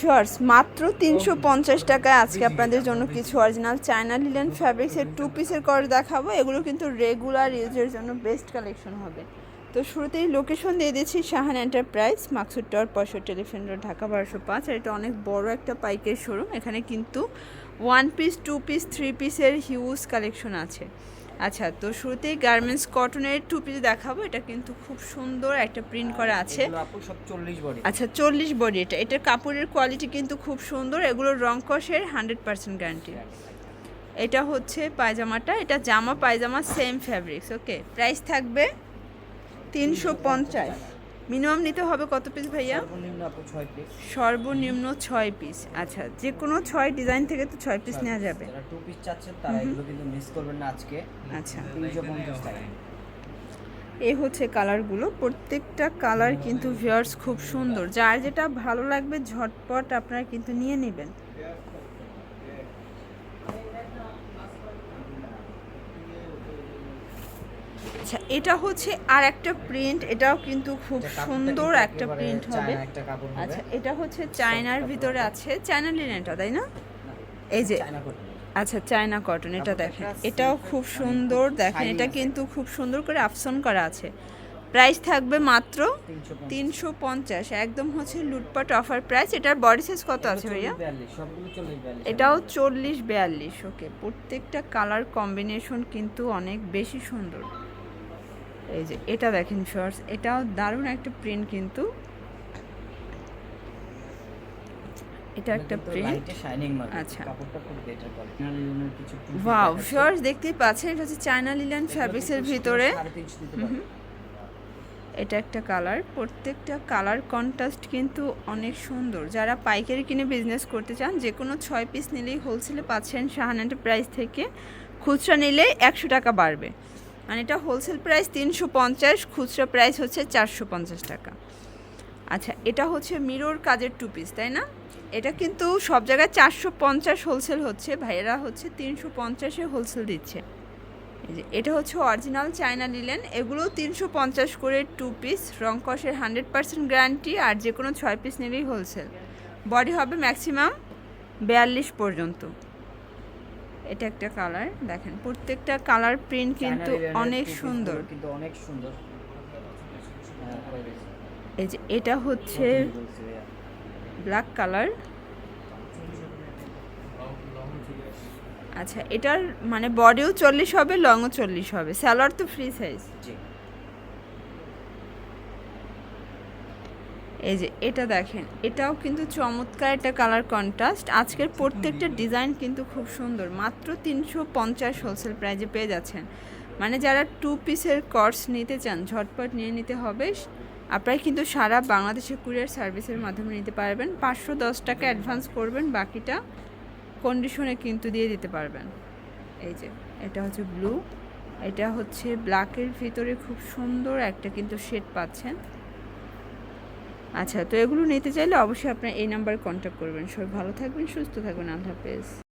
Shorts মাত্র তিনশো পঞ্চাশ টাকায় আজকে আপনাদের জন্য কিছু অরিজিনাল চায়না লিলেন ফ্যাব্রিক্সের টু পিসের কর দেখাবো। এগুলো কিন্তু রেগুলার ইউজের জন্য বেস্ট কালেকশন হবে। তো শুরুতেই লোকেশন দিয়ে দিচ্ছি শাহান এন্টারপ্রাইজ মাকসুদ টাওয়ার পশো টেলিফোন রোড ঢাকা বারোশো পাঁচ। আর এটা অনেক বড় একটা পাইকের শোরুম এখানে কিন্তু one piece two piece three পিসের হিউজ কালেকশন আছে। আচ্ছা তো শুরুতেই গার্মেন্টস কটনের টু পিস দেখাবো। এটা কিন্তু খুব সুন্দর একটা প্রিন্ট করা আছে। আচ্ছা চল্লিশ বডি এটা এটার কাপড়ের কোয়ালিটি কিন্তু খুব সুন্দর। এগুলো রং কষের হান্ড্রেড পার্সেন্ট গ্যারান্টি এটা হচ্ছে পায়জামাটা। এটা জামা পায়জামা সেম ফ্যাব্রিক্স ওকে প্রাইস থাকবে তিনশো পঞ্চাশ। মিনিমাম নিতে হবে কত পিস ভাইয়া? সর্বনিম্ন ছয় পিস আচ্ছা যে কোনো ছয় ডিজাইন থেকে তো ছয় পিস নেওয়া যাবে। টু পিস চাচ্ছেন তারা এগুলো কিন্তু মিস করবেন না আজকে। আচ্ছা। এই হচ্ছে কালারগুলো প্রত্যেকটা কালার কিন্তু ভিউয়ার্স খুব সুন্দর। যার যেটা ভালো লাগবে ঝটপট আপনারা কিন্তু নিয়ে নেবেন। আচ্ছা এটা হচ্ছে আর একটা প্রিন্ট এটাও কিন্তু খুব সুন্দর একটা প্রিন্ট হবে। আচ্ছা এটা হচ্ছে চায়নার ভিতরে আছে চায়না লিনেনটা তাই না? এই যে আচ্ছা চায়না কটন এটা দেখেন। এটাও খুব মানে সুন্দর দেখেন এটা কিন্তু খুব সুন্দর করে আফসন করা আছে। প্রাইস থাকবে মাত্র তিনশো পঞ্চাশ একদম হচ্ছে লুটপাট অফার প্রাইস এটার বডি সাইজ কত আছে ভাইয়া? এটাও চল্লিশ বিয়াল্লিশ ওকে প্রত্যেকটা কালার কম্বিনেশন কিন্তু অনেক বেশি সুন্দর। এই যে এটা দেখেন শর্টস এটাও দারুণ একটা প্রিন্ট কিন্তু। এটা একটা প্রিন্ট আচ্ছা। ওয়াও শর্টস দেখতেই পাচ্ছেন এটা হচ্ছে চায়না লিলেন ফ্যাব্রিক্সের ভিতরে। এটা একটা কালার প্রত্যেকটা কালার কন্ট্রাস্ট কিন্তু অনেক সুন্দর। যারা পাইকারি কিনে বিজনেস করতে চান যে কোনো ছয় পিস নিলেই হোলসেলে পাচ্ছেন শাহান প্রাইস থেকে। খুচরা নিলে একশো টাকা বাড়বে। মানে এটা হোলসেল প্রাইস তিনশো পঞ্চাশ, খুচরা প্রাইস হচ্ছে চারশো পঞ্চাশ টাকা। আচ্ছা এটা হচ্ছে মিরর কাজের টু পিস তাই না? এটা কিন্তু সব জায়গায় চারশো পঞ্চাশ হোলসেল হচ্ছে, ভাইয়েরা হচ্ছে তিনশো পঞ্চাশে হোলসেল দিচ্ছে। এটা হচ্ছে অরিজিনাল চায়না নিলেন এগুলো তিনশো পঞ্চাশ করে টু পিস রং কষের হান্ড্রেড পার্সেন্ট গ্যারান্টি আর যে কোনো ছয় পিস নিলেই হোলসেল বডি হবে ম্যাক্সিমাম বিয়াল্লিশ পর্যন্ত। এটা একটা কালার দেখেন। প্রত্যেকটা কালার প্রিন্ট কিন্তু অনেক সুন্দর। কিন্তু অনেক সুন্দর। এই যে এটা হচ্ছে। ব্ল্যাক কালার আচ্ছা এটার মানে বডিও চল্লিশ হবে লংও চল্লিশ হবে। স্যালোয়ার তো ফ্রি সাইজ এই যে এটা দেখেন, এটাও কিন্তু চমৎকার একটা কালার কন্ট্রাস্ট আজকের প্রত্যেকটা ডিজাইন কিন্তু খুব সুন্দর, মাত্র তিনশো পঞ্চাশ হোলসেল প্রাইজে পেয়ে যাচ্ছেন। মানে যারা টু পিসের কোর্স নিতে চান, ঝটপট নিয়ে নিতে হবে। আপনারা কিন্তু সারা বাংলাদেশে কুরিয়ার সার্ভিসের মাধ্যমে নিতে পারবেন। পাঁচশো দশ টাকা অ্যাডভান্স করবেন, বাকিটা কন্ডিশনে কিন্তু দিয়ে দিতে পারবেন। এই যে, এটা হচ্ছে ব্লু এটা হচ্ছে ব্ল্যাকের ভিতরে খুব সুন্দর একটা কিন্তু শেড পাচ্ছেন। আচ্ছা তো এগুলো নিতে চাইলে অবশ্যই আপনার এই নাম্বারে কন্ট্যাক্ট করবেন। সবাই ভালো থাকবেন, সুস্থ থাকবেন। আল্লাহ হাফেজ।